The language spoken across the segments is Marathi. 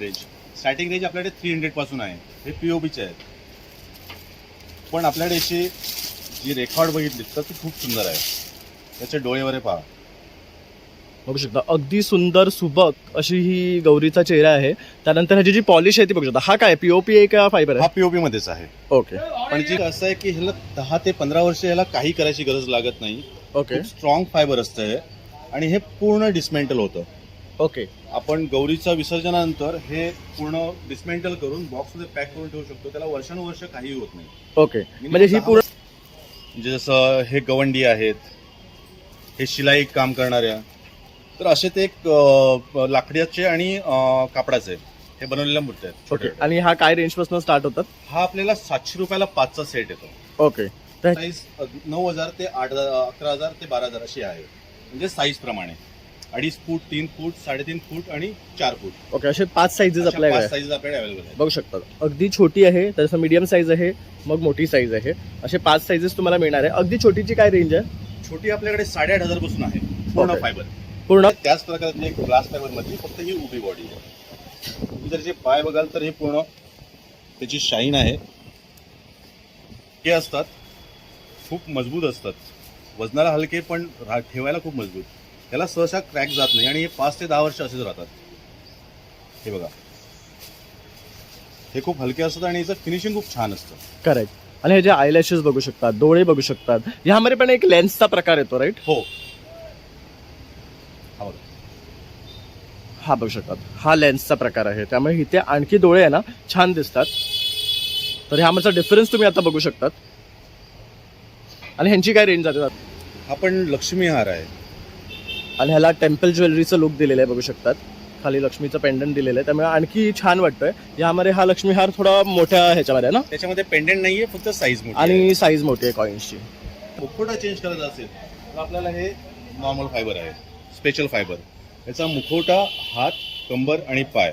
रेंज स्टार्टिंग रेंज आपल्याकडे थ्री हंड्रेडपासून आहे. हे पीओबीचे आहेत. पण आपल्याकडे अशी जी रेकॉर्ड बघितली तर ती खूप सुंदर आहे. त्याचे डोळे वगैरे पहा. बघू शकता. अगदी सुंदर सुबक अशी ही गौरीचा चेहरा आहे. त्यानंतर ह्याची जी पॉलिश आहे ती बघू शकता. हा काय पीओपी आहे का फायबर हा आहे पीओबी मध्येच आहे. ओके पण जी असं आहे की ह्याला दहा ते पंधरा वर्ष ह्याला काही करायची गरज लागत नाही. ओके स्ट्रॉंग फायबर असतं हे आणि हे पूर्ण डिस्मेंटल होतं. ओके. आपण गौरीच्या विसर्जनानंतर हे पूर्ण डिस्मेंटल करून बॉक्समध्ये पॅक करून ठेवू शकतो. त्याला वर्षानुवर्ष काही होत नाही. ओके. म्हणजे ही पूर्ण म्हणजे जसं हे गवंडी आहेत हे शिलाई काम करणाऱ्या तर असे ते एक अं, लाकडाचे आणि कापडाचे हे बनवलेल्या मूर्ती आहेत. ओके. आणि हा काय रेंजपासून स्टार्ट होतात? हा आपल्याला सातशे रुपयाला पाचचा सेट येतो. ओके. तर साईज नऊ हजार ते आठ हजार अकरा हजार ते बारा हजार अशी आहे. म्हणजे साईज प्रमाणे. अडीच फूट तीन फूट साडेतीन फूट आणि चार फूट. ओके असे पाच साईजेस अशा आपल्याकडे पाच आहे. साईज आपल्याकडे अवेलेबल आहेत. बघू शकता. अगदी छोटी आहे तसं मीडियम साईज आहे मग मोठी साईज आहे. असे पाच साईजेस तुम्हाला मिळणार आहे. अगदी छोटीची काय रेंज आहे? छोटी आपल्याकडे साडेआठ हजारपासून आहे. पूर्ण Okay. फायबर पूर्ण? त्याच प्रकारची एक ग्लास फायबरमध्ये फक्त ही उभी बॉडी आहे. तुम्ही जर जे पाय बघाल तर हे पूर्ण त्याची शाईन आहे. हे असतात. खूप मजबूत असतात. वजनाला हलके पण रा- ठेवायला खूप मजबूत. त्याला सहसा क्रॅक जात नाही आणि हे पाच ते दहा वर्ष असेच राहतात. हे बघा. हे खूप हलके असतात आणि याचं फिनिशिंग खूप छान असतं. करेक्ट आणि हे जे आयलॅशेस बघू शकतात डोळे बघू शकतात ह्यामध्ये पण एक लेन्सचा प्रकार येतो राईट हो. हा बघा. हा बघू शकतात. हा लेन्सचा प्रकार आहे. त्यामुळे इथे आणखी डोळे आहे ना छान दिसतात. तर ह्यामधचा डिफरन्स तुम्ही आता बघू शकतात. आणि ह्यांची काय रेंज जाते? हा पण लक्ष्मी हार आहे. आणि ह्याला टेम्पल ज्वेलरीचं लुक दिलेलं आहे बघू शकतात. खाली लक्ष्मीचं पेंडंट दिलेलं आहे. त्यामुळे आणखी छान वाटतोय. यामध्ये हा लक्ष्मी हार थोडा मोठ्या ह्याच्यामध्ये आहे ना? त्याच्यामध्ये पेंडेंट नाहीये फक्त साईज मोठी आहे. आणि साईज मोठी आहे कॉईन्सची मुखवटा चेंज करायचा असेल तर आपल्याला हे नॉर्मल फायबर आहे. स्पेशल फायबर याचा मुखवटा हात कंबर आणि पाय.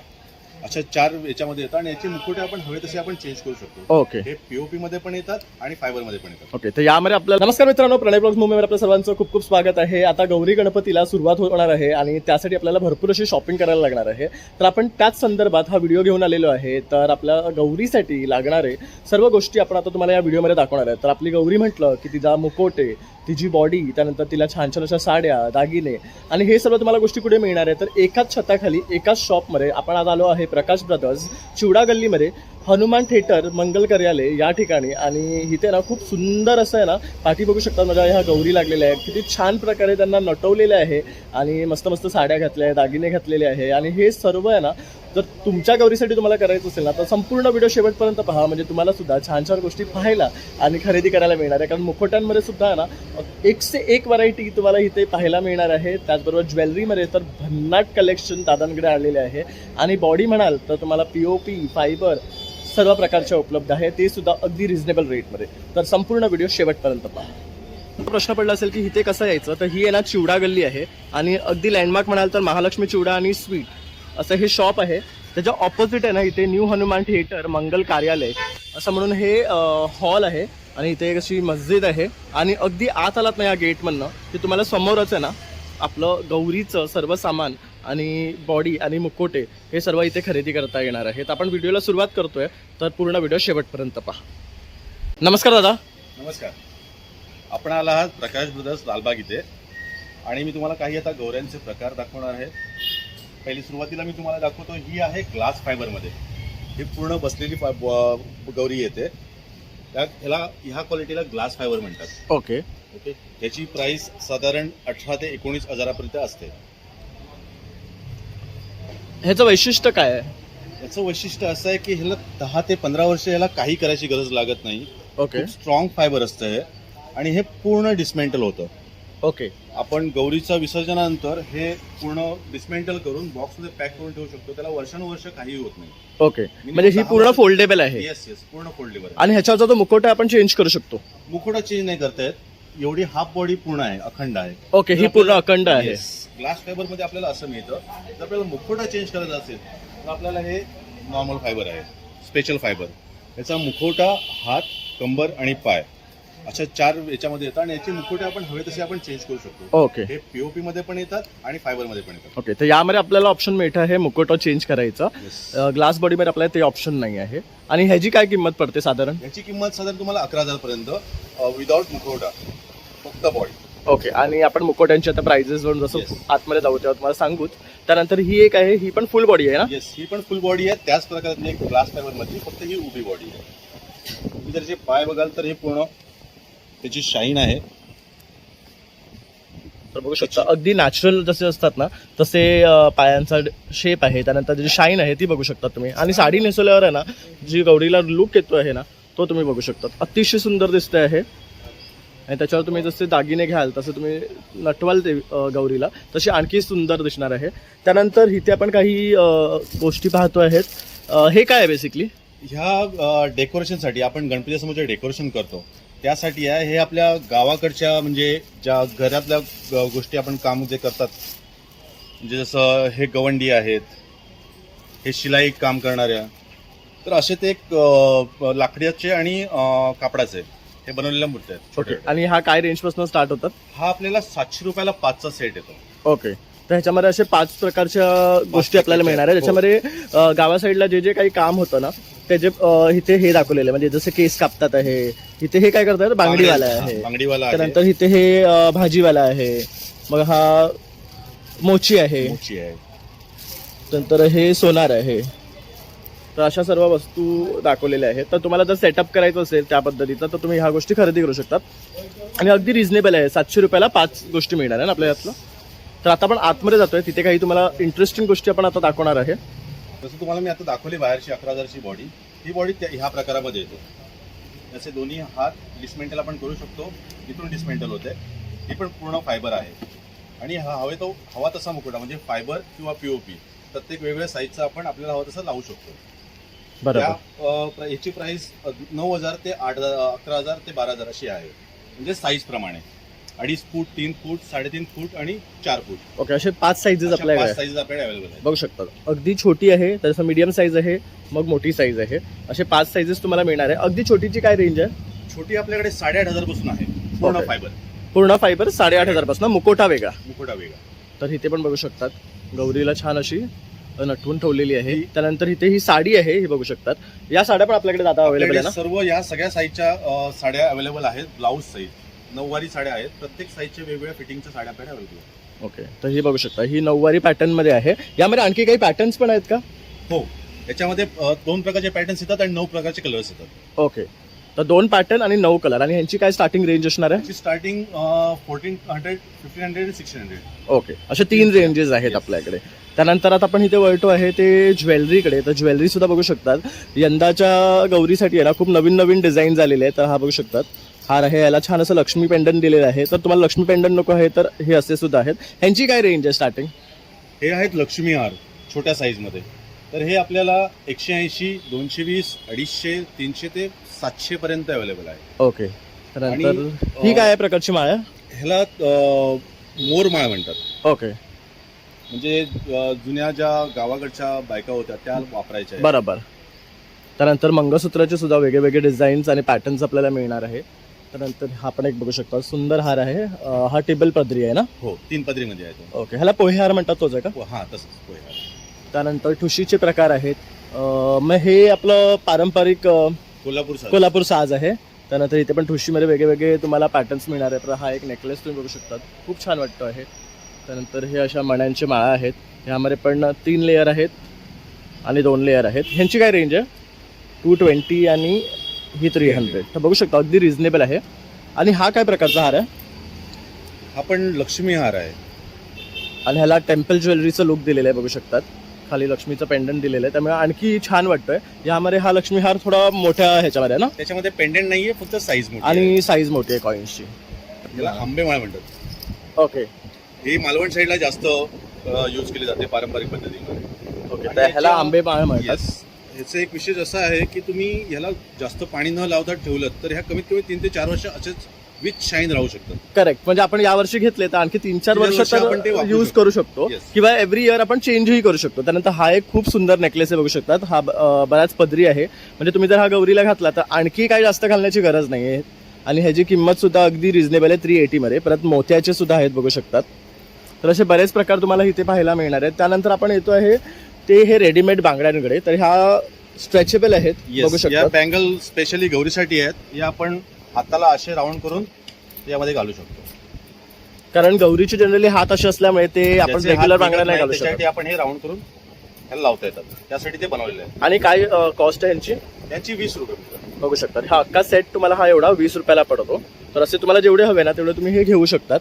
अशा चार याच्यामध्ये येतात आणि याचे मुखवटे आपण हवे तसे आपण चेंज करू शकतो. ओके हे पीओपी मध्ये पण येतात आणि फायबरमध्ये पण येतात. ओके तर यामध्ये आपलं नमस्कार मित्रांनो प्रणय ब्लॉग्स मुंबईमध्ये आपल्या सर्वांचं खूप खूप स्वागत आहे. आता गौरी गणपतीला सुरुवात होणार आहे आणि त्यासाठी आपल्याला भरपूर अशी शॉपिंग करायला लागणार आहे. तर आपण त्याच संदर्भात हा व्हिडिओ घेऊन आलेलो आहे. तर आपल्या गौरीसाठी लागणारे सर्व गोष्टी आपण आता तुम्हाला या व्हिडिओमध्ये दाखवणार आहे. तर आपली गौरी म्हटलं की तिचा मुकोटे तिची बॉडी त्यानंतर तिला छान छान अशा साड्या दागिने आणि हे सर्व तुम्हाला गोष्टी कुठे मिळणार आहे? तर एकाच छताखाली एकाच शॉपमध्ये आपण आज आलो आहे प्रकाश ब्रदर्स चिवडा गल्लीमध्ये हनुमान थिएटर मंगल कार्यालय या ठिकाणी. आणि इथे ना खूप सुंदर असं आहे ना पाठी बघू शकता माझ्या ह्या गौरी लागलेल्या आहेत किती छान प्रकारे त्यांना नटवलेले आहे. आणि मस्त मस्त साड्या घातल्या आहेत दागिने घातलेले आहे. आणि हे सर्व आहे ना जर तुमच्या गौरीसाठी तुम्हाला करायचं असेल ना तर संपूर्ण व्हिडिओ शेवटपर्यंत पहा. म्हणजे तुम्हाला सुद्धा छान छान गोष्टी पाहायला आणि खरेदी करायला मिळणार आहे. कारण मुखवट्यांमध्ये सुद्धा ना एकशे एक व्हरायटी तुम्हाला इथे पाहायला मिळणार आहे. त्याचबरोबर ज्वेलरीमध्ये तर भन्नाट कलेक्शन दादांकडे आलेले आहे. आणि बॉडी म्हणाल तर तुम्हाला पी ओ पी फायबर सर्व प्रकारच्या उपलब्ध आहे. ते सुद्धा अगदी रिझनेबल रेटमध्ये तर संपूर्ण व्हिडिओ शेवटपर्यंत पहा. प्रश्न पडला असेल की इथे कसं यायचं तर ही आहे ना चिवडा गल्ली आहे. आणि अगदी लँडमार्क म्हणाल तर महालक्ष्मी चिवडा आणि स्वीट असं हे शॉप आहे. त्याच्या ऑपोजिट आहे ना इथे न्यू हनुमान थिएटर मंगल कार्यालय. असं म्हणून हे हॉल आहे आणि इथे एक अशी मस्जिद आहे. आणि अगदी आत आलात ना या गेटमधनं की तुम्हाला समोरच आहे ना आपलं गौरीचं सर्व सामान आणि बॉडी आणि मुकोटे हे सर्व इथे खरेदी करता येणार आहेत आपण व्हिडिओला सुरुवात करतोय. तर पूर्ण व्हिडिओ शेवटपर्यंत पहा. नमस्कार दादा. नमस्कार. आपण आला आहात प्रकाश ब्रदर्स लालबाग इथे. आणि मी तुम्हाला काही आता गौऱ्यांचे प्रकार दाखवणार आहे. पहिली सुरुवातीला मी तुम्हाला दाखवतो ही आहे ग्लास फायबरमध्ये ही पूर्ण बसलेली गौरी येते. त्यात ह्याला ह्या क्वालिटीला ग्लास फायबर म्हणतात. ओके. ओके? याची प्राइस साधारण अठरा ते एकोणीस हजारापर्यंत असते. ह्याचं वैशिष्ट्य काय आहे? याचं वैशिष्ट्य असं आहे की ह्याला दहा ते पंधरा वर्ष ह्याला काही करायची गरज लागत नाही. ओके. स्ट्रॉंग फायबर असतं हे. आणि हे पूर्ण डिस्मेंटल होतं. ओके. आपण गौरीच्या विसर्जनानंतर हे पूर्ण डिस्मेंटल करून बॉक्समध्ये पॅक करून ठेवू शकतो. त्याला वर्षानुवर्ष काही होत नाही. ओके. म्हणजे ही पूर्ण फोल्डेबल आहे. येस येस पूर्ण फोल्डेबल आणि ह्याच्यावरचा जो मुकोटा आपण चेंज करू शकतो. मुखोटा चेंज नाही करतायत एवढी हाफ बॉडी पूर्ण आहे अखंड आहे. ओके ही पूर्ण अखंड आहे. ग्लास फायबरमध्ये आपल्याला असं मिळतं. जर आपल्याला मुखोटा चेंज करायचा असेल तर आपल्याला हे नॉर्मल फायबर आहे. स्पेशल फायबर याचा मुखोटा हात कंबर आणि पाय. अशा चार याच्यामध्ये येतात आणि याचे मुकुटे आपण हवे तसे आपण चेंज करू शकतो. ओके. हे पीओपी मध्ये पण येतात आणि फायबरमध्ये पण येतात. ओके तर यामध्ये आपल्याला ऑप्शन मिळतं आहे मुकोटो चेंज करायचं. ग्लास बॉडीमध्ये आपल्याला ते ऑप्शन नाही आहे. आणि ह्याची काय किंमत पडते साधारण? याची किंमत साधारण तुम्हाला अकरा हजार पर्यंत विदाउट मुखवटा. फक्त बॉडी ओके आणि आपण मुकोट्यांची आता प्राइजेस वरून जसं Yes. आतमध्ये जाऊ तेव्हा तुम्हाला सांगूच त्यानंतर ही एक आहे ही पण फुल बॉडी आहे ना? येस ही पण फुल बॉडी आहे. त्याच प्रकारची एक ग्लास फायबर मधली फक्त ही उभी बॉडी आहे. तुम्ही जर जे पाय बघाल तर हे पूर्ण त्याची शाईन आहे. तर बघू शकता अगदी नॅचरल जसे असतात ना तसे पायांचा शेप आहे त्यानंतर जी शाईन आहे ती बघू शकता तुम्ही. आणि साडी नेसवल्यावर आहे ना जी गौरीला लुक येतो आहे ना तो तुम्ही बघू शकता. अतिशय सुंदर दिसते आहे आणि त्याच्यावर तुम्ही जसे दागिने घ्याल तसे तुम्ही नटवाल ते गौरीला तशी आणखी सुंदर दिसणार आहे. त्यानंतर इथे आपण काही गोष्टी पाहतो आहेत. हे काय आहे बेसिकली ह्या डेकोरेशनसाठी आपण गणपती जे डेकोरेशन करतो त्यासाठी आहे. हे आपल्या गावाकडच्या म्हणजे ज्या घरातल्या गोष्टी आपण काम जे करतात म्हणजे जसं हे गवंडी आहेत हे शिलाई काम करणाऱ्या तर असे ते एक अ, लाकडाचे आणि कापडाचे हे बनवलेल्या मूर्ती आहेत छोट्या आणि हा काय रेंजपासून स्टार्ट होतात? हा आपल्याला सातशे रुपयाला पाचचा सेट येतो. ओके. तर ह्याच्यामध्ये असे पाच प्रकारच्या गोष्टी आपल्याला मिळणार आहे हो. ज्याच्यामध्ये अं, गावा साईडला जे जे काही काम होतं ना त्याचे इथे हे दाखवलेले म्हणजे जसे केस कापतात आहे इथे हे काय करतात? बांगडीवाला आहे. बांगडीवाला आहे. त्यानंतर इथे हे अं, भाजीवाला आहे. मग हा मोची आहे. मोची आहे. नंतर हे सोनार आहे. तर अशा सर्व वस्तू दाखवलेल्या आहेत. तर तुम्हाला जर सेटअप करायचं असेल त्या पद्धतीचं तर तुम्ही ह्या गोष्टी खरेदी करू शकतात. आणि अगदी रिझनेबल आहे. सातशे रुपयाला पाच गोष्टी मिळणार आहे ना आपल्या यातलं. तर आता आपण आतमध्ये जातोय. तिथे काही तुम्हाला इंटरेस्टिंग गोष्टी आपण आता दाखवणार आहे. जसं तुम्हाला मी आता दाखवली बाहेरची अकरा हजारची बॉडी ही बॉडी ह्या प्रकारामध्ये येते. जसे दोन्ही हात डिस्मेंटल आपण करू शकतो. इथून डिस्मेंटल होते. ही पण पूर्ण फायबर आहे. आणि हा हवे तो हवा तसा मुकुटा म्हणजे फायबर किंवा पीओपी प्रत्येक वेगवेगळ्या साईजचा आपण आपल्याला हवा तसा लावू शकतो. बरोबर. अ, प्र- याची प्राइस नऊ हजार ते आठ हजार अकरा हजार ते बारा हजार अशी आहे. म्हणजे साईज प्रमाणे. अडीच फूट तीन फूट साडेतीन फूट आणि चार फूट. ओके असे पाच साईजेस अशा आपल्याकडे पाच आहे. साईज आपल्याकडे अवेलेबल आहेत. बघू शकता. अगदी छोटी आहे त्याचं मीडियम साईज आहे मग मोठी साईज आहे. असे पाच साईजेस तुम्हाला मिळणार आहे. अगदी छोटीची काय रेंज आहे? छोटी आपल्याकडे साडेआठ हजारपासून आहे पूर्ण Okay. फायबर पूर्ण फायबर साडेआठ हजारपासून. मुकोटा वेगळा. मुकुटा वेगळा. तर इथे पण बघू शकतात. गौरीला छान अशी नटवून ठेवलेली आहे. त्यानंतर इथे ही साडी आहे ही बघू शकतात. या साड्या पण आपल्याकडे दादा अवेलेबल आहे सर्व या सगळ्या साईजच्या साड्या अवेलेबल आहेत. ब्लाऊज साईज नऊवारी साड्या आहेत. प्रत्येक साईजच्या वेगवेगळ्या फिटिंगच्या साड्या आपल्याकडे अवेलेबल आहेत. ओके तर ही बघू शकता ही नऊवारी पॅटर्नमध्ये आहे. यामध्ये आणखी काही पॅटर्न्स पण आहेत का? हो. याच्यामध्ये अ, दोन प्रकारचे पॅटर्न्स येतात आणि नऊ प्रकारचे कलर्स येतात. ओके तर दोन पॅटर्न आणि नऊ कलर आणि ह्यांची काय स्टार्टिंग रेंज असणार आहे? त्याची starting fourteen hundred fifteen hundred sixteen hundred okay असे तीन रेंजेस आहेत आपल्याकडे. त्यानंतर आता आपण इथे वळतो आहे ते ज्वेलरीकडे. तर ज्वेलरी सुद्धा बघू शकतात. यंदाच्या गौरीसाठी आहे ना खूप नवीन नवीन डिझाईन झालेले आहे तर हा बघू शकतात. हार आहे याला छान असं लक्ष्मी पेंडन दिलेलं आहे. तर तुम्हाला लक्ष्मी पेंडन नको आहे तर हे असे सुद्धा आहेत. ह्यांची काय रेंज आहे स्टार्टिंग हे आहेत लक्ष्मी हार छोट्या साईजमध्ये तर हे आपल्याला एकशे ऐंशी दोनशे वीस अडीचशे तीनशे ते सातशे पर्यंत अवेलेबल आहे. ओके. त्यानंतर आणि, ही अं, काय आहे प्रकारची माळ आहे? ह्याला अ, मोरमाळ म्हणतात. ओके. म्हणजे अ, जुन्या ज्या गावाकडच्या बायका होत्या त्या वापरायच्या आहेत. बरोबर. त्यानंतर मंगळसूत्राचे सुद्धा वेगळे वेगळे डिझाईन्स आणि पॅटर्न्स आपल्याला मिळणार आहे. त्यानंतर हा पण एक बघू शकता. सुंदर हार आहे. अं, हा टेबल पदरी आहे ना? हो तीन पदरीमध्ये आहे तो. ओके ह्याला पोहे हार म्हणतात तोच आहे का? हो, हा तसंच होय, हा. त्यानंतर ठुशीचे प्रकार आहेत. अं, मग हे आपलं पारंपरिक अं, कोल्हापूर साज. कोल्हापूर साज आहे. त्यानंतर इथे पण ठुशीमध्ये वेगळे वेगळे तुम्हाला पॅटर्न्स मिळणार आहेत. तर हा एक नेकलेस तुम्ही बघू शकता खूप छान वाटतो आहे. त्यानंतर हे अशा मण्यांचे माळा आहेत. ह्यामध्ये पण तीन लेअर आहेत आणि दोन लेअर आहेत. ह्यांची काय रेंज आहे? टू ट्वेंटी आणि ही थ्री हंड्रेड तर बघू शकता अगदी रिझनेबल आहे. आणि हा काय प्रकारचा हार आहे? हा पण लक्ष्मी हार आहे. आणि ह्याला टेम्पल ज्वेलरीचं लुक दिलेलं आहे बघू शकतात. खाली लक्ष्मीचं पेंडंट दिलेलं आहे. त्यामुळे आणखी छान वाटतोय. यामध्ये हा लक्ष्मी हार थोडा मोठ्या ह्याच्यामध्ये आहे ना? त्याच्यामध्ये पेंडेंट नाहीये फक्त साईज मोठी आणि साईज मोठी आहे कॉईन्सची आहे. याला आंबेमाळ म्हणतात. ओके ही मालवण साईडला जास्त यूज केली जाते पारंपरिक पद्धतीमध्ये. ओके ह्याला आंबे माळ म्हणतात. ह्याचं एक विशेष असं आहे की तुम्ही ह्याला जास्त पाणी न लावता ठेवलं तर ह्या कमीत कमी तीन ते चार वर्ष असेच विथ शाईन राहू शकतात. करेक्ट म्हणजे आपण यावर्षी घेतले तर आणखी तीन चार तीन वर्ष वर्ष आपण ते तर वापरू यूज शकतो. करू शकतो. Yes. किंवा एव्हरी इयर आपण चेंजही करू शकतो. त्यानंतर हा एक खूप सुंदर नेकलेस आहे बघू शकतात. हा ब- अं, बराच पदरी आहे. म्हणजे तुम्ही जर हा गौरीला घातला तर आणखी काही जास्त घालण्याची गरज नाही आहे आणि ह्याची किंमत सुद्धा अगदी रिझनेबल आहे थ्री एटीमध्ये परत मोत्याचे सुद्धा आहेत बघू शकतात. तर असे बरेच प्रकार तुम्हाला इथे पाहायला मिळणार आहेत. त्यानंतर आपण येतो आहे ते हे रेडीमेड बांगड्यांकडे तर ह्या स्ट्रेचेबल आहेत. बघू या शकता बँगल स्पेशली गौरीसाठी आहेत. या आपण हाताला असे राऊंड करून यामध्ये घालू शकतो. कारण गौरीचे जनरली हात असे असल्यामुळे ते आपण ज्याचे हात रेग्युलर बांगड्या नाही नाही, घालू शकत. आपण हे राऊंड करून ह्याला लावता येतात. त्यासाठी ते बनवलेले आहे आणि काय कॉस्ट आहे यांची यांची वीस रुपये. बघू शकता हा अख्खा सेट तुम्हाला हा एवढा वीस रुपयाला पडतो. तर असे तुम्हाला जेवढे हवे ना तेवढे तुम्ही हे घेऊ शकतात.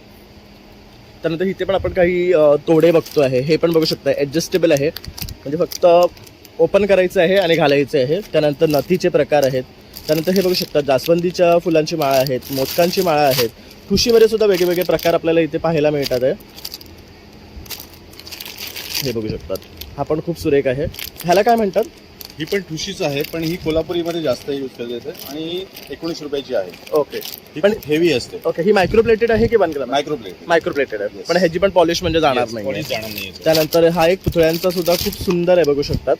त्यानंतर इथे पण आपण काही अ, तोडे बघतो आहे. हे पण बघू शकता ॲडजस्टेबल आहे. म्हणजे फक्त ओपन करायचं आहे आणि घालायचं आहे. त्यानंतर नथीचे प्रकार आहेत. त्यानंतर हे बघू शकता जास्वंदीच्या फुलांची माळा आहेत मोदकांची माळा आहेत. ठुशीमध्ये सुद्धा वेगवेगळे प्रकार आपल्याला इथे पाहायला मिळतात आहे. हे बघू शकतात. हा पण खूप सुरेख आहे. ह्याला काय म्हणतात? ही पण ठुशीच आहे पण ही कोल्हापुरीमध्ये जास्त यूज केली जाते आणि ही एकोणीस रुपयाची आहे. ओके. ही पण- पण हेवी असते. ओके ही मायक्रोप्लेटेड आहे की वन ग्राम मायक्रोप्लेट मायक्रोप्लेटेड आहे. Yes. पण ह्याची पण पॉलिश म्हणजे जाणार नाही जाणार नाही याचं. त्यानंतर हा एक पुतळ्यांचा सुद्धा खूप सुंदर आहे बघू शकतात.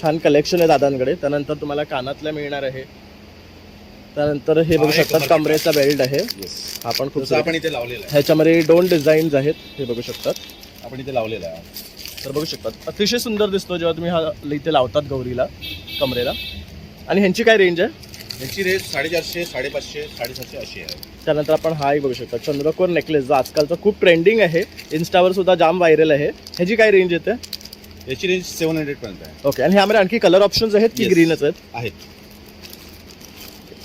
छान कलेक्शन आहे दादांकडे. त्यानंतर तुम्हाला कानातल्या मिळणार आहे. त्यानंतर हे बघू हा एक शकतात market कमरेचा बेल्ट आहे. Yes. हा पण खूप. आपण इथे लावलेला आहे. ह्याच्यामध्ये दोन डिझाईन्स आहेत हे बघू शकतात. आपण इथे लावलेला आहे. तर बघू शकतात. अतिशय सुंदर दिसतो जेव्हा तुम्ही हा इथे लावतात गौरीला कमरेला. आणि ह्यांची काय रेंज आहे? यांची रेट साडेचारशे साडेपाचशे साडेसातशे अशी आहे. त्यानंतर आपण हा एक बघू शकता. चंद्रकोर नेकलेस जो आजकालचा खूप ट्रेंडिंग आहे. इन्स्टावर सुद्धा जाम व्हायरल आहे. ह्याची काय रेंज येते? याची रेंज सेव्हन हंड्रेड पर्यंत आहे. ओके आणि ह्यामध्ये आणखी कलर ऑप्शन्स आहेत की. ग्रीनच आहेत? आहेत.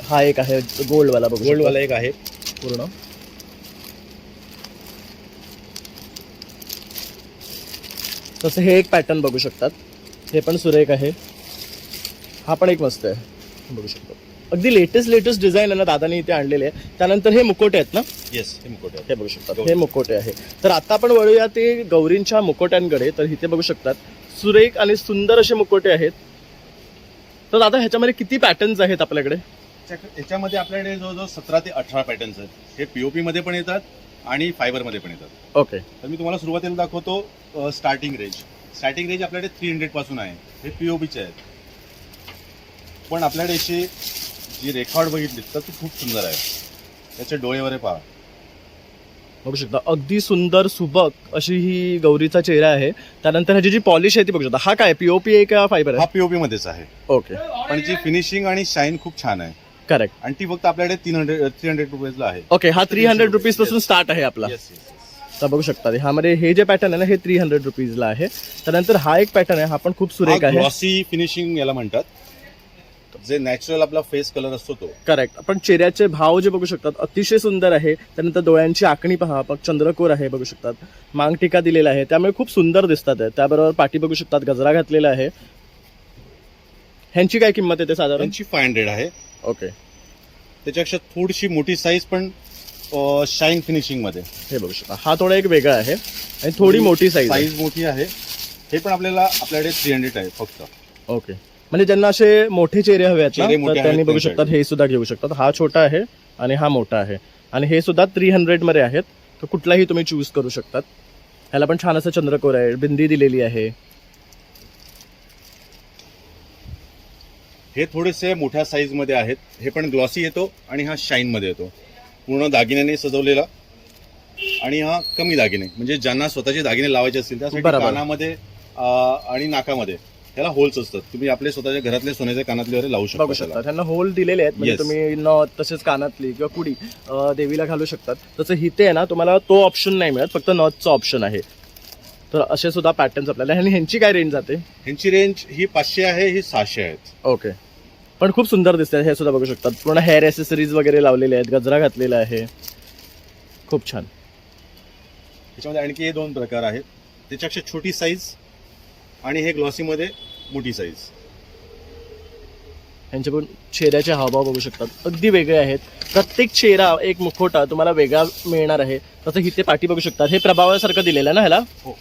हा एक आहे गोल्डवाला बघू गोल्ड शकता. वाला एक आहे. पूर्ण. तसं हे एक पॅटर्न बघू शकतात. हे पण सुरेख आहे. हा पण एक मस्त आहे. बघू शकतो. अगदी लेटेस्ट लेटेस्ट डिझाईन आहे ना दादानी इथे आणलेले आहे. त्यानंतर हे मुकोटे आहेत ना? येस हे मुकुट आहे हे बघू शकतात. हे मुकोटे आहे. तर आता आपण वळूया ते गौरींच्या मुकोट्यांकडे. तर इथे बघू शकतात. सुरेख आणि सुंदर असे मुकोटे आहेत. तर दादा ह्याच्यामध्ये किती पॅटर्न्स आहेत आपल्याकडे? याच्या- याच्यामध्ये आपल्याकडे जवळजवळ सतरा ते अठरा पॅटर्न्स आहेत. हे पीओपी मध्ये पण येतात. आणि फायबरमध्ये पण येतात. ओके. तर मी तुम्हाला सुरुवातीला दाखवतो स्टार्टिंग रेंज स्टार्टिंग रेंज आपल्याकडे थ्री हंड्रेडपासून आहे. हे पीओपीचे आहेत. पण आपल्याकडे अशी जी रेकॉर्ड बघितली तर ती खूप सुंदर आहे. त्याचे डोळे वगैरे पहा. बघू शकता. अगदी सुंदर सुबक अशी ही गौरीचा चेहरा आहे. त्यानंतर ह्याची जी पॉलिश आहे ती बघू शकता. हा काय पीओपी आहे का फायबर हा पीओपी मध्येच आहे. ओके. पण जी फिनिशिंग आणि शाईन खूप छान आहे. करेक्ट आणि ती फक्त आपल्याकडे तीन हंड्रेड थ्री हंड्रेड रुपीजला आहे. ओके हा थ्री हंड्रेड रुपीजपासून स्टार्ट आहे आपला. Yes, yes, yes. तर बघू शकता ह्यामध्ये हे जे पॅटर्न आहे ना हे थ्री हंड्रेड रुपीजला आहे. त्यानंतर हा एक पॅटर्न आहे हा पण खूप सुरेख हा आहे. ग्लॉसी फिनिशिंग याला म्हणतात. जे नॅचरल आपला फेस कलर असतो तो. करेक्ट आपण चेहऱ्याचे भाव जे बघू शकतात अतिशय सुंदर आहे. त्यानंतर डोळ्यांची आखणी पहा मग चंद्रकोर आहे बघू शकतात. मांग टीका दिलेला आहे त्यामुळे खूप सुंदर दिसतात आहे. त्याबरोबर पाठी बघू शकतात गजरा घातलेला आहे. ह्यांची काय किंमत येते साधारण? त्यांची फाय हंड्रेड आहे. ओके. त्याच्यापेक्षा थोडीशी मोठी साईज पण शाईन फिनिशिंगमध्ये. हे बघू शकता. हा थोडा एक वेगळा आहे आणि थोडी मोठी साईज साईज मोठी आहे. हे पण आपल्याला आपल्याकडे थ्री हंड्रेड आहे फक्त. ओके. म्हणजे ज्यांना असे मोठे चेहरे हवे आहेत ना तर त्यांनी आहेत बघू शकतात. हे सुद्धा घेऊ शकतात. हा छोटा आहे आणि हा मोठा आहे. आणि हे सुद्धा थ्री हंड्रेडमध्ये आहेत. तर कुठलाही तुम्ही चूज करू शकतात. ह्याला पण छान असं चंद्रकोर आहे. बिंदी दिलेली आहे. हे थोडेसे मोठ्या साईजमध्ये आहेत. हे पण ग्लॉसी येतो आणि हा शाईन मध्ये येतो. पूर्ण दागिन्याने सजवलेला. आणि हा कमी दागिने. म्हणजे ज्यांना स्वतःचे दागिने लावायचे असतील त्यासाठी. कानामध्ये आणि नाकामध्ये त्याला होल्स असतात. तुम्ही आपले स्वतःच्या घरातले सोन्याचे कानातले वगैरे लावू शकता बघू त्याला. शकता त्यांना होल दिलेले आहेत. म्हणजे. तुम्ही नथ तसेच कानातली किंवा कुडी देवीला घालू शकतात. तसं इथे आहे ना तुम्हाला तो ऑप्शन नाही मिळत. फक्त नथचा ऑप्शन आहे. तर असे सुद्धा पॅटर्न्स आपल्याला. आणि ह्यांची काय रेंज जाते? ह्यांची रेंज ही पाचशे आहे ही सहाशे आहेत. ओके पण खूप सुंदर दिसतात हे सुद्धा बघू शकतात. पूर्ण हेअर एसेसरीज वगैरे लावलेले आहेत गजरा घातलेला आहे. खूप छान. त्याच्यामध्ये आणखी हे दोन प्रकार आहेत. त्याच्यापेक्षा छोटी साईज आणि हे ग्लॉसीमध्ये मोठी साईज यांचे पण चेहऱ्याचे हावभाव बघू शकतात. अगदी वेगळे आहेत. प्रत्येक चेहरा एक मुखोटा तुम्हाला वेगळा मिळणार आहे. तसं इथे पाठी बघू शकतात. हे प्रभावासारखं दिलेलं आहे ना ह्याला? हो.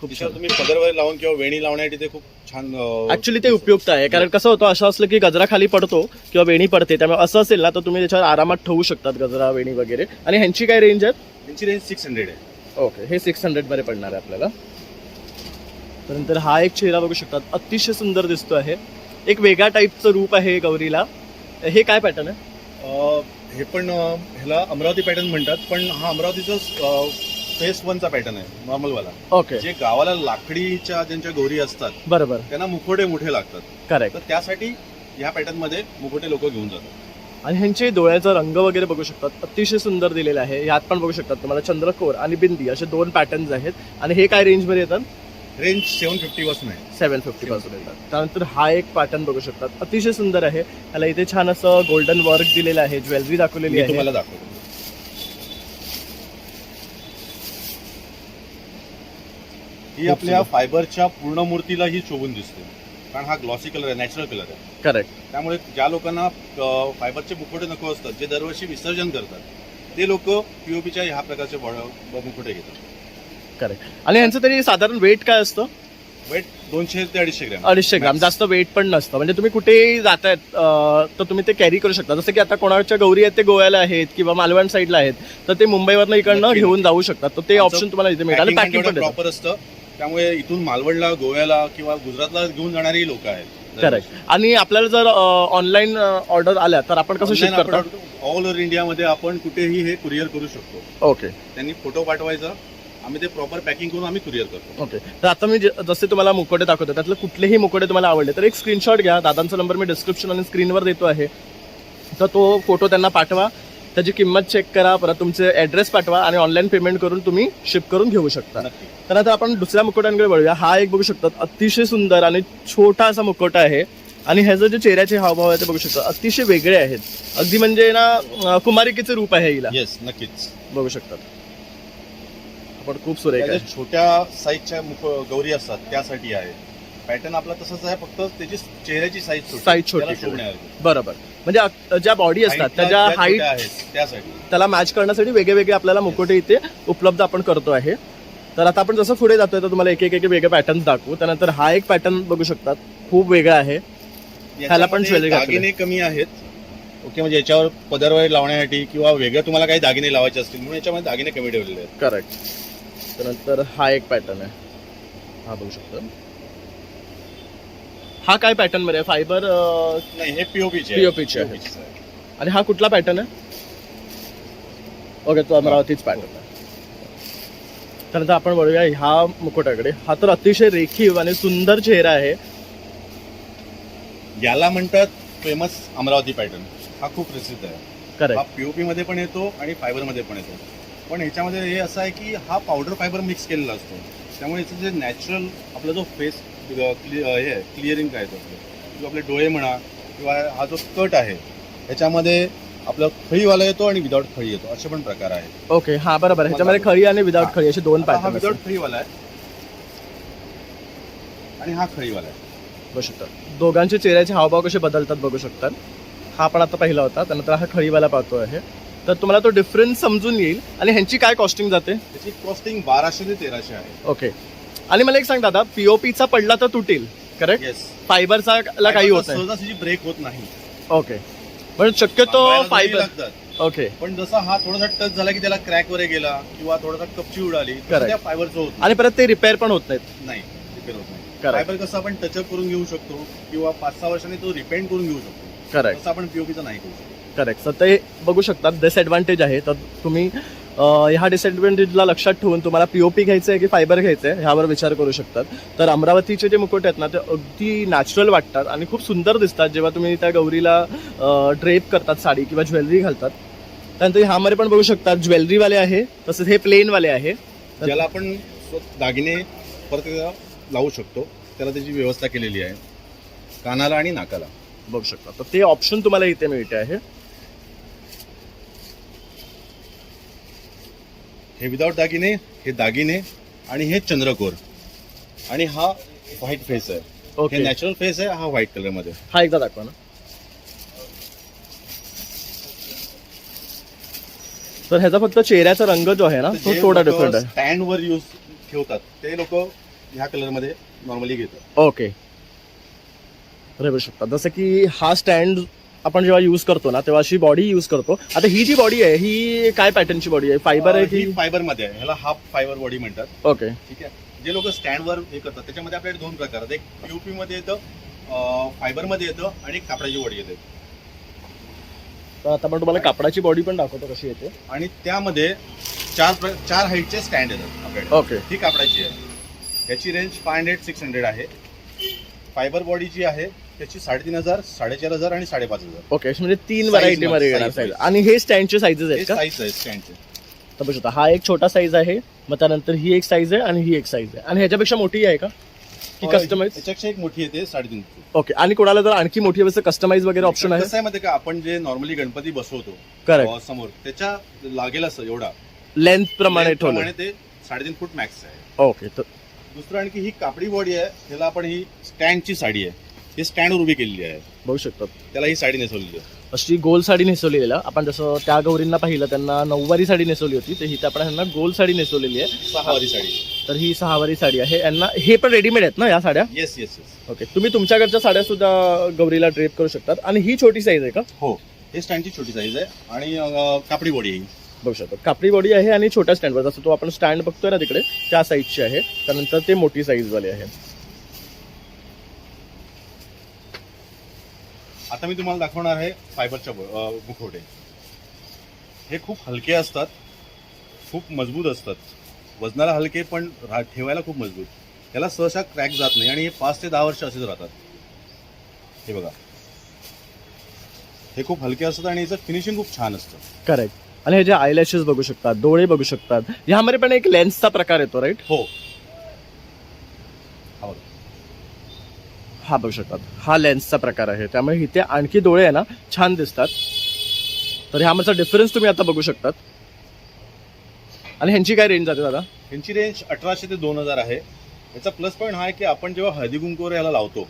खूप त्याच्यावर तुम्ही लावून किंवा वेणी लावण्यासाठी ते खूप छान अं, ऍक्च्युली ते उपयुक्त आहे कारण कसं होतं असं असलं की गजरा खाली पडतो किंवा वेणी पडते त्यामुळे असं असेल ना तर तुम्ही त्याच्यावर आरामात ठेवू शकतात गजरा वेणी वगैरे. आणि ह्यांची काय रेंज आहे त्यांची रेंज सिक्स हंड्रेड आहे. ओके हे सिक्स हंड्रेडमध्ये पडणार आहे आपल्याला. त्यानंतर हा एक चेहरा बघू शकतात अतिशय सुंदर दिसतो आहे. एक वेगळ्या टाईपचं रूप आहे गौरीला. हे काय पॅटर्न आहे? अं, हे पण अं, ह्याला अमरावती पॅटर्न म्हणतात पण हा अमरावतीचा फेस वनचा पॅटर्न आहे नॉर्मलवाला ओके जे गावाला लाकडीच्या ज्यांच्या गोरी असतात बरोबर. त्यांना मुखोटे मोठे लागतात. करेक्ट तर त्यासाठी ह्या पॅटर्नमध्ये मुखोटे लोक घेऊन जातात. आणि ह्यांचे डोळ्याचा रंग वगैरे बघू शकतात अतिशय सुंदर दिलेला आहे. यात पण बघू शकतात तुम्हाला चंद्रकोर आणि बिंदी असे दोन पॅटर्न्स आहेत. आणि हे काय रेंजमध्ये येतात? रेंज सेवन फिफ्टी पासून आहे. सेवन फिफ्टी पासून येतात. त्यानंतर हा एक पॅटर्न बघू शकतात. अतिशय सुंदर आहे. त्याला इथे छान असं गोल्डन वर्क दिलेलं आहे ज्वेलरी दाखवलेली मी आहे. तुम्हाला दाखवतो. ही आपल्या. फायबरच्या पूर्ण मूर्तीला ही शोभून दिसते. कारण हा ग्लॉसी कलर आहे नॅचरल कलर आहे. करेक्ट त्यामुळे ज्या लोकांना अ, फायबरचे मुखोटे नको असतात जे दरवर्षी विसर्जन करतात ते लोक पीओपीच्या ह्या प्रकारचे बॉड- मुखोटे घेतात. करेक्ट आणि यांचं तरी साधारण वेट काय असतं? वेट दोनशे ते अडीचशे ग्रॅम. अडीचशे ग्राम. Max. जास्त वेट पण नसतं. म्हणजे तुम्ही कुठेही जातायत अं, तर तुम्ही ते कॅरी करू शकता. जसं की आता कोणाच्या गौरी आहेत ते गोव्याला आहेत किंवा मालवण साईडला आहेत तर ते मुंबईवरनं इकडनं नक्की, घेऊन जाऊ शकतात. तर ते आमचं ऑप्शन तुम्हाला इथे मिळेल. आणि पॅकिंग पण प्रॉपर असतं. त्यामुळे इथून मालवणला गोव्याला किंवा गुजरातला घेऊन जाणारी लोक आहेत. करेक्ट आणि आपल्याला जर ऑनलाईन ऑर्डर आल्या तर आपण कसं शिफ्ट करतो? ऑल ओव्हर इंडियामध्ये आपण कुठेही हे कुरिअर करू शकतो. ओके त्यांनी फोटो पाठवायचा आम्ही ते प्रॉपर पॅकिंग करून आम्ही कुरिअर करतो. ओके तर आता मी जसे तुम्हाला मुकोटे दाखवतो त्यातले कुठलेही मुकोटे तुम्हाला आवडले तर एक स्क्रीनशॉट घ्या. दादांचा नंबर मी डिस्क्रिप्शन आणि स्क्रीनवर देतो आहे. तर तो फोटो त्यांना पाठवा. त्याची किंमत चेक करा परत तुमचे ॲड्रेस पाठवा आणि ऑनलाईन पेमेंट करून तुम्ही शिप करून घेऊ शकता. तर आता आपण दुसऱ्या मुकुटांकडे वळूया. हा एक बघू शकतात अतिशय सुंदर आणि छोटा असा मुकुट आहे. आणि ह्याचं जे चेहऱ्याचे हावभाव आहे ते बघू शकता अतिशय वेगळे आहेत. अगदी म्हणजे ना कुमारिकेचे रूप आहे हिला. येस नक्कीच. बघू शकतात. आपण खूप सुरेख आहे. छोट्या साईजच्या मुख गौरी असतात त्यासाठी आहे. पॅटर्न आपला तसंच आहे फक्त त्याची चेहऱ्याची साईज छोटी. Size छोटी. बरोबर. म्हणजे ज्या बॉडी असतात त्याच्या ज्या हाईट त्यासाठी. त्याला मॅच करण्यासाठी वेगळे वेगळे आपल्याला मुकुटे इथे उपलब्ध आपण करतो आहे. तर आता आपण जसं पुढे जातोय तर तुम्हाला एक एक एक वेगळे पॅटर्न दाखवू. त्यानंतर हा एक पॅटर्न बघू शकतात. खूप वेगळा आहे. ह्याला पण. दागिने कमी आहेत. ओके म्हणजे याच्यावर पदरवर लावण्यासाठी किंवा वेगळे तुम्हाला काही दागिने लावायचे असतील म्हणून याच्यामध्ये दागिने कमी ठेवलेले आहेत. करेक्ट त्यानंतर हा एक पॅटर्न आहे. हा बघू शकतो. हा काय पॅटर्नमध्ये फायबर नाही हे पीओपीचे POP चे आहेत. आणि हा कुठला पॅटर्न आहे? ओके तो अमरावतीच पॅटर्न आहे. त्यानंतर आपण बघूया ह्या मुकुटाकडे. हा तर अतिशय रेखीव आणि सुंदर चेहरा आहे. याला म्हणतात फेमस अमरावती पॅटर्न हा खूप प्रसिद्ध आहे. हा करेक्ट पीओपी मध्ये पण येतो आणि फायबरमध्ये पण येतो. पण ह्याच्यामध्ये हे असं आहे की हा पावडर फायबर मिक्स केलेला असतो. त्यामुळे याचं जे नॅचरल आपला जो फेस हे क्लिअरिंग काय तो किंवा आपले डोळे म्हणा किंवा हा जो कट आहे ह्याच्यामध्ये आपलं खळीवाला येतो आणि विदाऊट खळी येतो. असे पण प्रकार आहेत. ओके हा बरोबर. ह्याच्यामध्ये खळी आणि विदाऊट खळी असे दोन हा पॅटर्न विदाऊट खळीवाला आहे. आणि हा खळीवाला आहे. बघू शकतात दोघांचे चेहऱ्याचे हावभाव कसे बदलतात बघू शकतात. हा पण आता पहिला होता त्यानंतर हा खळीवाला पाहतो आहे. तर तुम्हाला तो डिफरन्स समजून येईल. आणि ह्यांची काय कॉस्टिंग जाते? त्याची कॉस्टिंग बाराशे ते तेराशे आहे. ओके आणि मला एक सांग दादा पीओपीचा पडला तर तुटेल करेक्ट फायबरचा ला काही होत नाही. सहजासहजी ब्रेक होत नाही. ओके पण शक्यतो सांभाळायला फायबर लागतात. ओके पण जसा हा थोडासा टच झाला की त्याला क्रॅक वगैरे गेला किंवा थोडासा कपची उडाली Correct. त्या फायबरचं होत आणि परत ते रिपेअर पण होत नाहीत. नाही रिपेअर होत नाही. फायबर कसं आपण टचअप करून घेऊ शकतो किंवा पाच सहा वर्षांनी तो रिपेंट करून घेऊ शकतो. करेक्ट तसं आपण पीओपीचा नाही करू शकतो. करेक्ट तर ते बघू शकतात. डिसएडव्हान्टेज आहे. तर तुम्ही ह्या डिसएडव्हान्टेजला लक्षात ठेवून तुम्हाला पीओपी घ्यायचं आहे की फायबर घ्यायचं आहे ह्यावर विचार करू शकतात. तर अमरावतीचे जे मुकुट आहेत ना ते अगदी नॅचरल वाटतात आणि खूप सुंदर दिसतात. जेव्हा तुम्ही त्या गौरीला ड्रेप करतात साडी किंवा ज्वेलरी घालतात त्यानंतर ह्यामध्ये पण बघू शकतात ज्वेलरीवाले आहे तसेच हे प्लेनवाले आहे. ज्याला आपण दागिने परत लावू शकतो त्याला त्याची व्यवस्था केलेली आहे. कानाला आणि नाकाला. बघू शकता. तर ते ऑप्शन तुम्हाला इथे मिळते आहे. हे विदाऊट दागिने हे दागिने आणि हे चंद्रकोर. आणि हा व्हाईट फेस आहे. हे ओके नॅचरल फेस आहे हा व्हाईट कलरमध्ये. हा एकदा दाखवा ना. तर ह्याचा फक्त चेहऱ्याचा रंग जो आहे ना तो थोडा डिफरंट आहे. स्टँड वर यूज ठेवतात ते लोक ह्या कलरमध्ये नॉर्मली घेतात. ओके बघू शकता. जसं की हा स्टँड आपण जेव्हा यूज करतो ना तेव्हा अशी बॉडी यूज करतो. आता ही जी बॉडी आहे ही काय पॅटर्नची बॉडी आहे? फायबर आहे की फायबरमध्ये आहे. ह्याला हाफ फायबर बॉडी म्हणतात. ओके ठीक आहे? जे लोक स्टँड वर हे करतात त्याच्यामध्ये आपल्याकडे दोन प्रकार आहेत. एक पीयूपी मध्ये येतं फायबरमध्ये येतं आणि एक कापडाची बॉडी येते. तर आता आपण तुम्हाला कापडाची बॉडी पण दाखवतो कशी येते. आणि त्यामध्ये चार प्र- चार हाईटचे स्टँड येतात आपल्याकडे. ओके ही कापडाची आहे. याची range five hundred six hundred आहे. फायबर बॉडी जी आहे त्याची साडेतीन हजार साडेचार हजार आणि साडेपाच हजार. ओके म्हणजे तीन Size व्हरायटी मध्ये मध्ये, येणार size साईज. आणि हे स्टँडचे साईजेस हे आहेत का? साईज आहे स्टँडचे तर बघू शकता हा एक छोटा साईज आहे मग त्यानंतर ही एक साईज आहे आणि ही एक साईज आहे. आणि ह्याच्यापेक्षा मोठी आहे का? की कस्टमाइज याच्यापेक्षा एक मोठी येते साडेतीन ओके आणि कोणाला जर आणखी मोठी हवी कस्टमाइज वगैरे ऑप्शन आहे? कसं आहे माहिती का आपण जे नॉर्मली गणपती बसवतो करेक्ट अं, समोर त्याच्या लागेल असं एवढा. लेंथ प्रमाणे ठेवलं. प्रमाणे ते साडेतीन फूट मॅक्स आहे. ओके तर दुसरं आणखी ही कापडी बॉडी आहे त्याला आपण ही स्टँडची साडी आहे. ही स्टँडवर उभी केलेली आहे. बघू शकतात त्याला ही साडी नेसवलेली आहे. अशी गोल साडी नेसवलेली आहे. आपण जसं त्या गौरींना पाहिलं त्यांना नऊवारी साडी नेसवली होती. तर ही आपण ह्यांना गोल साडी नेसवलेली आहे. सहावारी साडी. तर ही सहावारी साडी आहे. यांना हे पण रेडीमेड आहेत ना या साड्या? येस येस येस ओके तुम्ही तुमच्याकडच्या साड्या सुद्धा गौरीला ड्रेप करू शकतात. आणि ही छोटी साईज आहे का? हो. हे स्टँडची छोटी साईज आहे. आणि अं, कापडी बॉडी आहे. बघू शकतो. कापडी बॉडी आहे आणि छोट्या स्टँडवर जसं तो आपण स्टँड बघतोय ना तिकडे त्या साईजची आहे. त्यानंतर ते मोठी साईज वाले आहे. आता मी तुम्हाला दाखवणार आहे फायबरच्या मुखवटे. हे खूप हलके असतात खूप मजबूत असतात. वजनाला हलके पण रा- ठेवायला खूप मजबूत. याला सहसा क्रॅक जात नाही आणि हे पाच ते दहा वर्ष असेच राहतात. हे बघा. हे खूप हलके असतात आणि याचं फिनिशिंग खूप छान असतं. करेक्ट आणि हे जे आयलॅशेस बघू शकतात डोळे बघू शकतात ह्यामध्ये पण एक लेन्सचा प्रकार येतो राईट हा. हा बघू शकतात हा लेन्सचा प्रकार आहे. त्यामुळे इथे आणखी डोळे आहे ना छान दिसतात. तर ह्यामधचा डिफरन्स तुम्ही आता बघू शकतात. आणि ह्यांची काय रेंज जाते दादा? यांची रेंज अठराशे ते दोन हजार आहे. याचा प्लस पॉईंट हा आहे की आपण जेव्हा हळदी कुंकूवर याला लावतो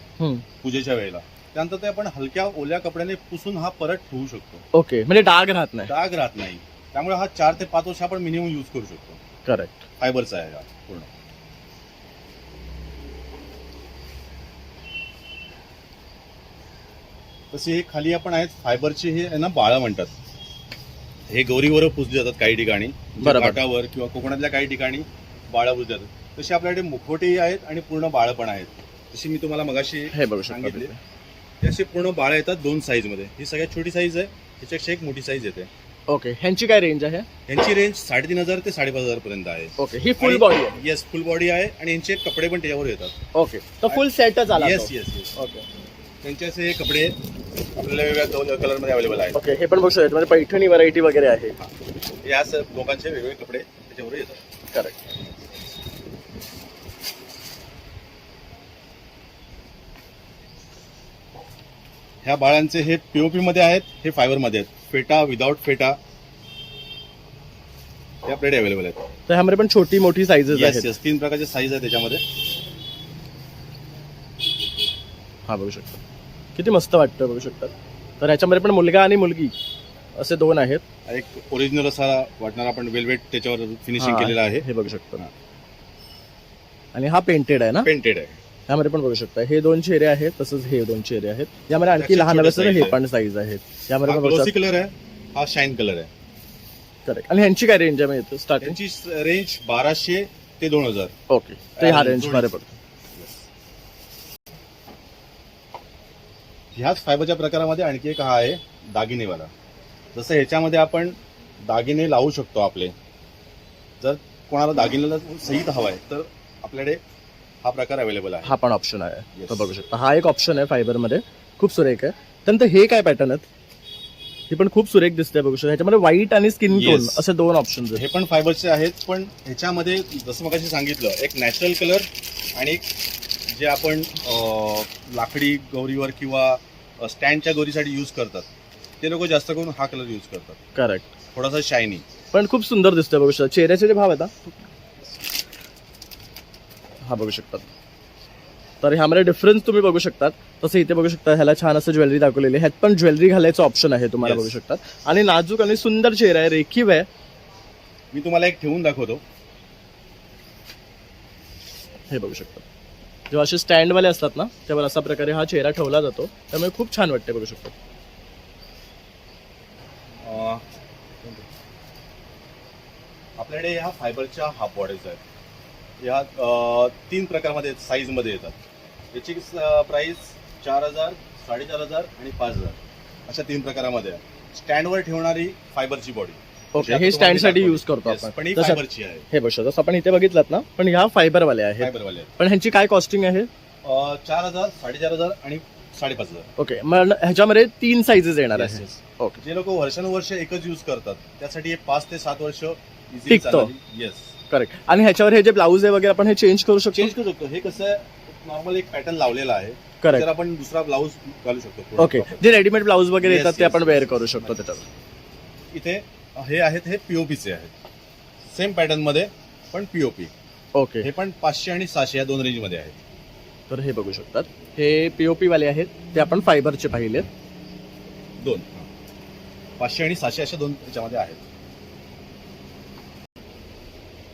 पूजेच्या वेळेला त्यानंतर ते आपण हलक्या ओल्या कपड्याने पुसून हा परत ठेवू शकतो. ओके म्हणजे डाग राहत नाही. डाग राहत नाही. त्यामुळे हा चार ते पाच वर्ष आपण मिनिमम यूज करू शकतो. करेक्ट फायबरचा आहे हा पूर्ण. तसे हे खाली आपण आहेत फायबरचे हे ना बाळा म्हणतात. हे गौरीवर पुजले जातात काही ठिकाणी. म्हणजे. घाटावर किंवा कोकणातल्या काही ठिकाणी बाळा पुजले जातात. तसे आपल्याकडे मुखवटेही आहेत आणि पूर्ण बाळ पण आहेत. जशी मी तुम्हाला मगाशी हे बघू शकता सांगितले. असे पूर्ण बाळ येतात दोन साईजमध्ये. ही सगळ्यात छोटी साईज आहे त्याच्यापेक्षा एक मोठी साईज येते. ओके ह्यांची काय रेंज आहे? यांची रेंज साडेतीन हजार ते साडेपाच हजार पर्यंत आहे. ओके ही फुल बॉडी आहे. येस फुल बॉडी आहे आणि यांचे कपडे पण त्याच्यावर येतात. ओके तर फुल सेटच आला येस येस येस ओके त्यांचे असे हे कपडे आपल्याला वेगवेगळ्या कलरमध्ये अवेलेबल आहेत. ओके हे पण बघू शकता म्हणजे पैठणी व्हरायटी वगैरे आहे. या स- लोकांचे वेगवेगळे कपडे त्याच्यावर येतात. करेक्ट ह्या बाळांचे हे पीओपी मध्ये आहेत हे फायबरमध्ये आहेत. फेटा विदाउट फेटा हे आपल्याकडे अवेलेबल आहेत. तर ह्यामध्ये पण छोटी मोठी साईजेस आहेत. तीन प्रकारचे साईज आहे त्याच्यामध्ये. हा बघू शकता. किती मस्त वाटतं बघू शकतात तर ह्याच्यामध्ये पण मुलगा आणि मुलगी असे दोन आहेत. एक ओरिजिनल असा वाटणार आपण वेलवेट त्याच्यावर फिनिशिंग हा, केलेलं आहे. हे बघू शकता. हा. आणि हा पेंटेड आहे ना? पेंटेड आहे. ह्यामध्ये पण बघू शकता. हे दोन चेहरे आहेत तसंच हे दोन चेहरे आहेत. यामध्ये आणखी लहान असेल size हे. पण साईज आहेत. यामध्ये हा पण बघू ग्लोसी शकता. कलर आहे हा शाईन कलर आहे. करेक्ट आणि ह्यांची काय रेंज आहे? म्हणजे स्टार्टिंग त्यांची रेंज बाराशे ते दोन हजार. ओके ते आणि रेंजमध्ये. पडतो ह्याच फायबरच्या प्रकारामध्ये आणखी एक हा आहे दागिनेवाला. जसं ह्याच्यामध्ये आपण दागिने लावू शकतो आपले. जर कोणाला दागिन्याला सहित हवाय तर आपल्याकडे हा प्रकार अवेलेबल आहे. हा पण ऑप्शन आहे. तर बघू शकता. हा एक ऑप्शन आहे फायबरमध्ये खूप सुरेख आहे. त्यानंतर हे काय पॅटर्न आहेत? हे पण खूप सुरेख दिसते बघू शकता. ह्याच्यामध्ये व्हाईट आणि स्किन टोन. असे दोन ऑप्शन हे पण फायबरचे आहेत पण ह्याच्यामध्ये जसं मग सांगितलं एक नॅचरल कलर आणि एक जे आपण लाकडी गौरीवर किंवा स्टँडच्या गौरीसाठी यूज करतात ते लोक जास्त करून हा कलर यूज करतात. करेक्ट थोडासा शायनी पण खूप सुंदर दिसतोय बघू शकता. चेहऱ्याचे जे भाव आहेत हा. बघू शकतात. तर ह्यामध्ये डिफरन्स तुम्ही बघू शकतात. तसं इथे बघू शकता ह्याला छान असं ज्वेलरी दाखवलेली ह्यात पण ज्वेलरी घालायचं ऑप्शन आहे तुम्हाला Yes. बघू शकतात. आणि नाजूक आणि सुंदर चेहरा आहे रेखीव आहे. मी तुम्हाला एक ठेवून दाखवतो. हे बघू शकतात. जेव्हा असे स्टँडवाले असतात ना तेव्हा अशा प्रकारे हा चेहरा ठेवला जातो. त्यामुळे खूप छान वाटते बघू शकतो. आपल्याकडे ह्या फायबरच्या हाफ बॉडीज आहेत. ह्या तीन प्रकारमध्ये साईजमध्ये येतात. याची प्राईस चार हजार साडेचार हजार आणि पाच हजार. अशा तीन प्रकारामध्ये. आहे स्टँडवर ठेवणारी फायबरची बॉडी ओके हे स्टँडसाठी यूज करतो आपण. पण ही तसं- फायबरची आहे. हे बघ जसं आपण इथे बघितलं ना पण ह्या आहेत. फायबरवाले आहेत. पण ह्यांची काय कॉस्टिंग आहे? चार हजार साडेचार हजार आणि साडेपाच हजार. ओके मग ह्याच्यामध्ये तीन साईजेस येणार आहे. ओके जे लोक वर्षानुवर्ष एकच यूज करतात त्यासाठी पाच ते सात वर्ष टिकतं. येस करेक्ट आणि ह्याच्यावर हे जे ब्लाऊज आहे वगैरे आपण हे चेंज करू शकतो? चेंज करू शकतो. हे कसं नॉर्मल एक पॅटर्न लावलेला आहे. करेक्ट आपण दुसरा ब्लाऊज घालू शकतो ओके. जे रेडीमेड ब्लाऊज वगैरे येतात ते आपण. वेअर करू शकतो त्याच्यावर. इथे हे आहेत हे पीओपीचे आहेत. सेम पॅटर्नमध्ये पण पीओपी ओके हे पण पाचशे आणि सहाशे या दोन रेंजमध्ये आहेत. तर हे बघू शकतात. हे पीओपी वाले आहेत ते आपण फायबरचे पाहिलेत दोन. पाचशे आणि सहाशे अशा दोन याच्यामध्ये आहेत.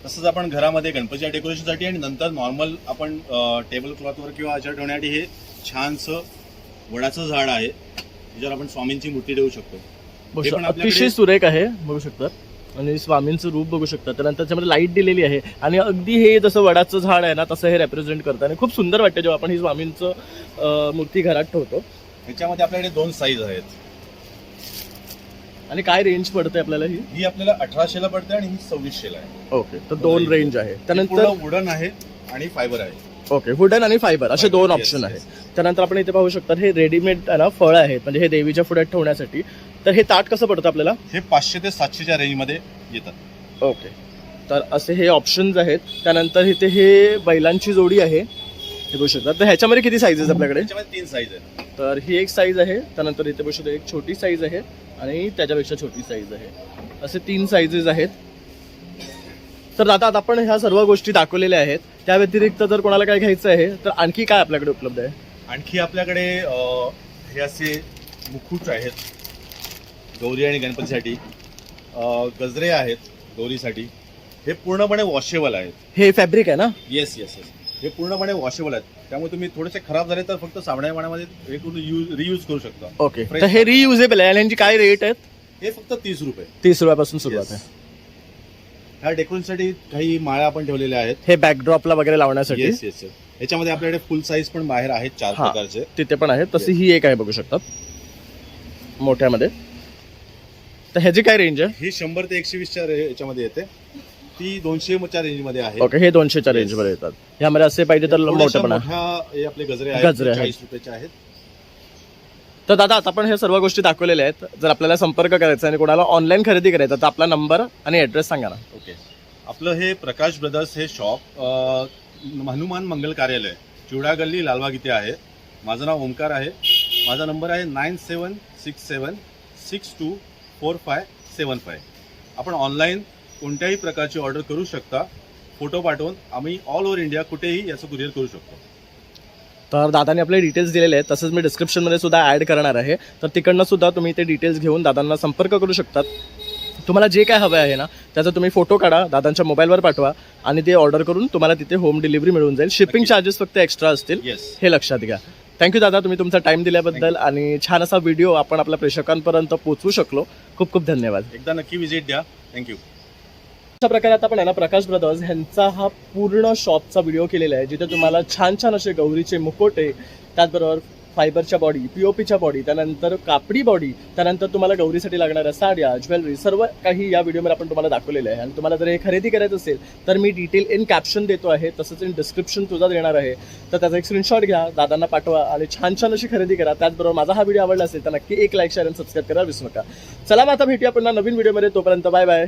तसंच आपण घरामध्ये गणपतीच्या डेकोरेशनसाठी आणि नंतर नॉर्मल आपण टेबल क्लॉथवर किंवा याच्यावर ठेवण्यासाठी हे छानसं वडाचं झाड आहे ज्याच्यावर आपण स्वामींची मूर्ती ठेवू शकतो. बघू शकता. अतिशय सुरेख आहे बघू शकतात. आणि स्वामींचं रूप बघू शकतात. त्यानंतर त्याच्यामध्ये लाइट दिलेली आहे. आणि अगदी हे जसं वडाचं झाड आहे ना तसं हे रेप्रेझेंट करतं. आणि खूप सुंदर वाटतं जेव्हा आपण ही स्वामींचं अं, मूर्ती घरात ठेवतो. ह्याच्यामध्ये आपल्याकडे दोन साईज आहेत. आणि काय रेंज पडते आपल्याला ही? ही आपल्याला अठराशेला पडते आणि ही सव्वीसशेला आहे. ओके तर दोन रेंज आहे. त्यानंतर त्यानंतर वुडन आहे आणि फायबर आहे. ओके वुडन आणि फायबर असे Fiber, दोन yes, ऑप्शन yes. आहेत. त्यानंतर आपण इथे पाहू शकता हे रेडीमेड ना फळं आहेत. म्हणजे हे देवीच्या पुढ्यात ठेवण्यासाठी तर हे ताट कसं पडतं आपल्याला? हे पाचशे ते सातशेच्या रेंजमध्ये येतात. ओके. तर असे हे ऑप्शन्स आहेत. त्यानंतर इथे हे बैलांची जोडी आहे. हे बघू शकता. तर ह्याच्यामध्ये किती साईजेस आपल्याकडे? त्याच्यामध्ये तीन साईज आहेत. तर ही एक साईज आहे. त्यानंतर इथे बघू शकता एक छोटी साईज आहे आणि त्याच्यापेक्षा छोटी साईज आहे. असे तीन साईजेस आहेत. तर आता आता आपण ह्या सर्व गोष्टी दाखवलेल्या आहेत. त्या व्यतिरिक्त जर कोणाला काय घ्यायचं आहे तर आणखी काय आपल्याकडे उपलब्ध आहे? आणखी आपल्याकडे अं, हे असे मुकुट आहेत. गौरी आणि गणपतीसाठी गजरे आहेत गौरीसाठी हे पूर्णपणे वॉशेबल आहेत. हे फॅब्रिक आहे ना? येस येस येस हे पूर्णपणे वॉशेबल आहेत. त्यामुळे तुम्ही थोडेसे खराब झाले तर फक्त साबण्या पाण्यामध्ये हे करून यूज रियूज करू शकता. ओके. तर हे रियुजेबल आहे. आणि यांची काय रेट आहेत? हे फक्त तीस रुपये. तीस रुपयापासून सुरुवात. आहे. ह्या डेकोरेशनसाठी काही माळ्या आपण ठेवलेल्या आहेत. हे बॅकड्रॉपला वगैरे लावण्यासाठी? येस येस येस याच्यामध्ये आपल्याकडे फुल साईज पण बाहेर आहेत चार हा. प्रकारचे. तिथे पण आहे तशी ही एक आहे बघू शकतात. मोठ्यामध्ये. तर ह्याची काय रेंज आहे? ही शंभर ते एकशे वीसच्या याच्यामध्ये येते. ती दोनशेच्या रेंजमध्ये आहे. ओके हे दोनशेच्या रेंजमध्ये येतात. ह्यामध्ये असे पाहिजे तर थोड्याशा मोठे पण आहे. मोठ्या हे आपले गजरे गजरे आहेत. आहेत. चाळीस रुपयाचे आहेत. तर दादा आता आपण हे सर्व गोष्टी दाखवलेल्या आहेत. जर आपल्याला संपर्क करायचा आणि कोणाला ऑनलाईन खरेदी करायचा तर आपला नंबर आणि ऍड्रेस सांगा ना. ओके आपलं हे प्रकाश ब्रदर्स हे शॉप हनुमान मंगल कार्यालय चिवडा गल्ली लालबाग इथे आहे. माझं नाव ओमकार आहे. माझा नंबर आहे nine seven six seven six two four five seven five. आपण ऑनलाईन कोणत्याही प्रकारची ऑर्डर करू शकता. फोटो पाठवून आम्ही ऑल ओव्हर इंडिया कुठेही याचं कुरिअर करू शकतो. तर दादाने आपले डिटेल्स दिलेले आहेत. तसंच मी डिस्क्रिप्शनमध्ये सुद्धा ॲड करणार आहे. तर तिकडनं सुद्धा तुम्ही ते डिटेल्स घेऊन दादांना संपर्क करू शकतात तुम्हाला जे काय हवं आहे ना त्याचा तुम्ही फोटो काढा दादांच्या मोबाईलवर पाठवा आणि ते ऑर्डर करून तुम्हाला तिथे होम डिलिव्हरी मिळून जाईल. शिपिंग. चार्जेस फक्त एक्स्ट्रा असतील. हे लक्षात घ्या. थँक्यू दादा तुम्ही तुमचा टाइम दिल्याबद्दल आणि छान असा व्हिडिओ आपण आपल्या प्रेक्षकांपर्यंत पोहोचवू शकलो. खूप खूप धन्यवाद. एकदा नक्की व्हिजिट द्या. थँक्यू अशा प्रकारे आता आपण आहे ना प्रकाश ब्रदर्स ह्यांचा हा पूर्ण शॉपचा व्हिडिओ केलेला आहे जिथे तुम्हाला छान छान असे गौरीचे मुकोटे त्याचबरोबर फायबरच्या बॉडी पीओपीच्या बॉडी त्यानंतर कापडी बॉडी त्यानंतर तुम्हाला गौरीसाठी लागणाऱ्या साड्या ज्वेलरी सर्व काही या व्हिडिओमध्ये आपण तुम्हाला दाखवलेलं आहे. आणि तुम्हाला जर हे खरेदी करायचं असेल तर मी डिटेल इन कॅप्शन देतो आहे तसंच इन डिस्क्रिप्शन तुझा देणार आहे. तर त्याचा एक स्क्रीनशॉट घ्या दादांना पाठवा आणि छान छान अशी खरेदी करा. त्याचबरोबर माझा हा व्हिडिओ आवडला असेल तर नक्की एक लाईक शेअर आणि सबस्क्राईब करा विसरू नका. चला मग आता भेटूया पुन्हा नवीन व्हिडिओमध्ये. तोपर्यंत बाय बाय